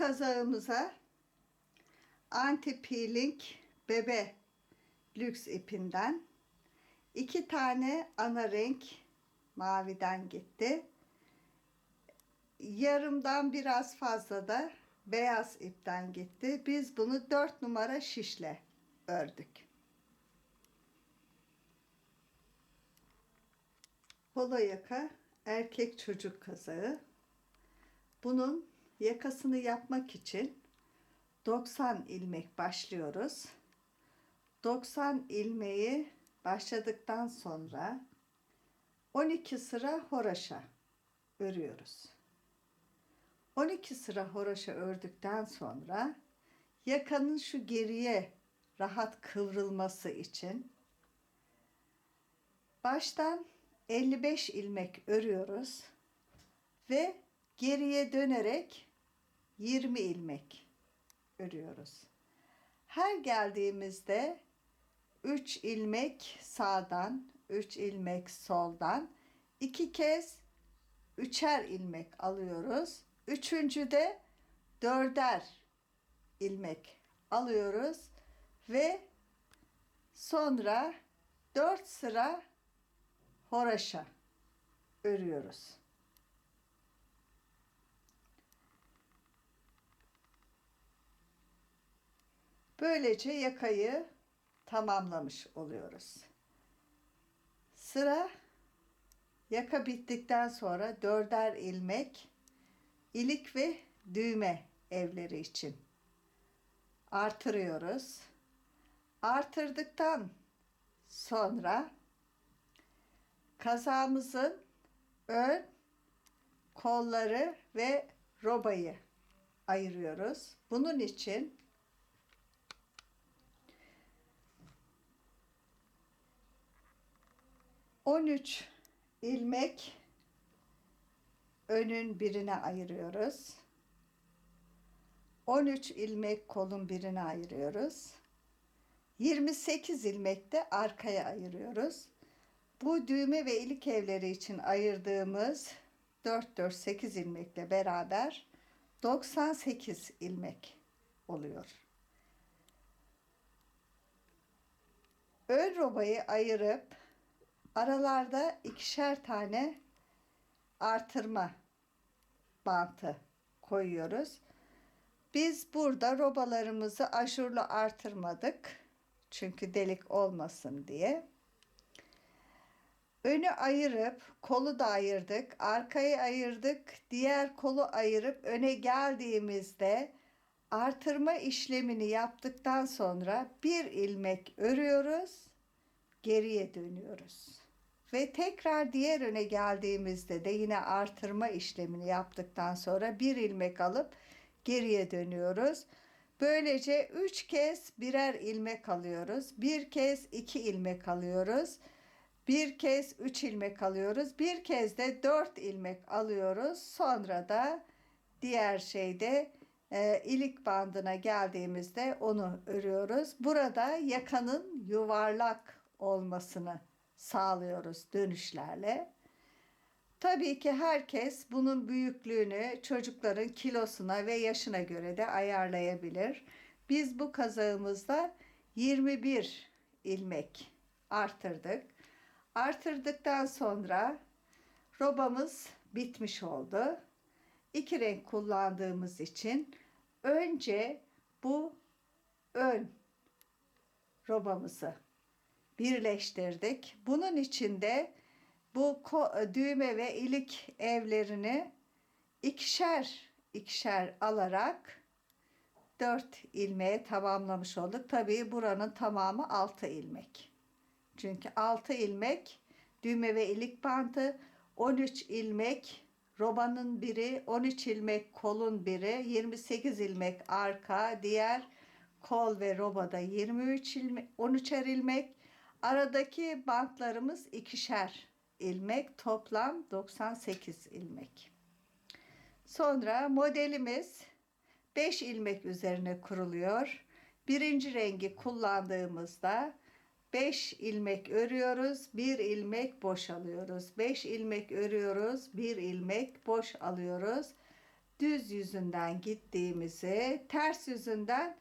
kazağımıza anti peeling bebe lüks ipinden iki tane ana renk maviden gitti. Yarımdan biraz fazla da beyaz ipten gitti. Biz bunu 4 numara şişle ördük. Polo yaka erkek çocuk kazağı. Bunun yakasını yapmak için 90 ilmek başlıyoruz. 90 ilmeği başladıktan sonra 12 sıra horaşa örüyoruz. 12 sıra horaşa ördükten sonra yakanın şu geriye rahat kıvrılması için baştan 55 ilmek örüyoruz ve geriye dönerek 20 ilmek örüyoruz. Her geldiğimizde 3 ilmek sağdan, 3 ilmek soldan, iki kez üçer ilmek alıyoruz. Üçüncü de dörder ilmek alıyoruz ve sonra 4 sıra horaşa örüyoruz. Böylece yakayı tamamlamış oluyoruz. Sıra yaka bittikten sonra dörder ilmek ilik ve düğme evleri için artırıyoruz. Artırdıktan sonra kazağımızın ön kolları ve robayı ayırıyoruz. Bunun için on üç ilmek önün birine ayırıyoruz. 13 ilmek kolun birine ayırıyoruz. 28 ilmek de arkaya ayırıyoruz. Bu düğme ve ilik evleri için ayırdığımız 4-4-8 ilmekle beraber 98 ilmek oluyor. Ön robayı ayırıp aralarda ikişer tane artırma bantı koyuyoruz. Biz burada robalarımızı aşurlu artırmadık. Çünkü delik olmasın diye. Önü ayırıp kolu da ayırdık. Arkayı ayırdık. Diğer kolu ayırıp öne geldiğimizde artırma işlemini yaptıktan sonra bir ilmek örüyoruz. Geriye dönüyoruz. Ve tekrar diğer öne geldiğimizde de yine artırma işlemini yaptıktan sonra bir ilmek alıp geriye dönüyoruz. Böylece 3 kez birer ilmek alıyoruz. Bir kez 2 ilmek alıyoruz. Bir kez 3 ilmek alıyoruz. Bir kez de 4 ilmek alıyoruz. Sonra da diğer şeyde e, ilik bandına geldiğimizde onu örüyoruz. Burada yakanın yuvarlak olmasını sağlıyoruz dönüşlerle. Tabii ki herkes bunun büyüklüğünü çocukların kilosuna ve yaşına göre de ayarlayabilir. Biz bu kazağımızda 21 ilmek artırdık. Artırdıktan sonra robamız bitmiş oldu. İki renk kullandığımız için önce bu ön robamızı birleştirdik. Bunun içinde bu düğme ve ilik evlerini ikişer ikişer alarak 4 ilmeğe tamamlamış olduk. Tabii buranın tamamı 6 ilmek. Çünkü 6 ilmek düğme ve ilik bantı 13 ilmek robanın biri 13 ilmek kolun biri 28 ilmek arka diğer kol ve robada 23 ilmek 13'er ilmek aradaki bantlarımız ikişer ilmek toplam 98 ilmek. Sonra modelimiz 5 ilmek üzerine kuruluyor. Birinci rengi kullandığımızda 5 ilmek örüyoruz, 1 ilmek boş alıyoruz. 5 ilmek örüyoruz, 1 ilmek boş alıyoruz. düz yüzünden gittiğimizi, ters yüzünden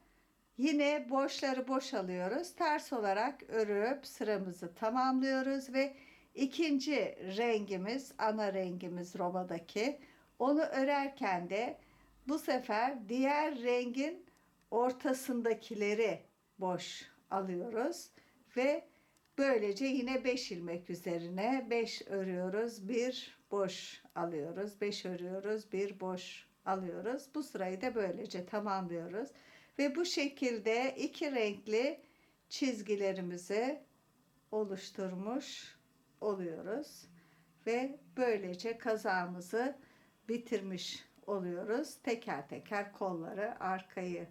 yine boşları boşalıyoruz. Ters olarak örüp sıramızı tamamlıyoruz ve ikinci rengimiz, ana rengimiz robadaki. Onu örerken de bu sefer diğer rengin ortasındakileri boş alıyoruz ve böylece yine 5 ilmek üzerine 5 örüyoruz. Bir boş alıyoruz. 5 örüyoruz. Bir boş alıyoruz. Bu sırayı da böylece tamamlıyoruz. Ve bu şekilde iki renkli çizgilerimizi oluşturmuş oluyoruz. Ve böylece kazağımızı bitirmiş oluyoruz. Teker teker kolları arkayı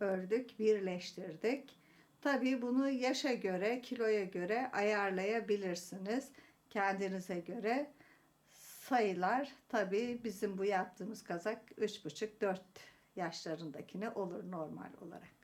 ördük, birleştirdik. Tabii bunu yaşa göre, kiloya göre ayarlayabilirsiniz. Kendinize göre sayılar tabii bizim bu yaptığımız kazak 3,5-4 yaşlarındakine olur normal olarak.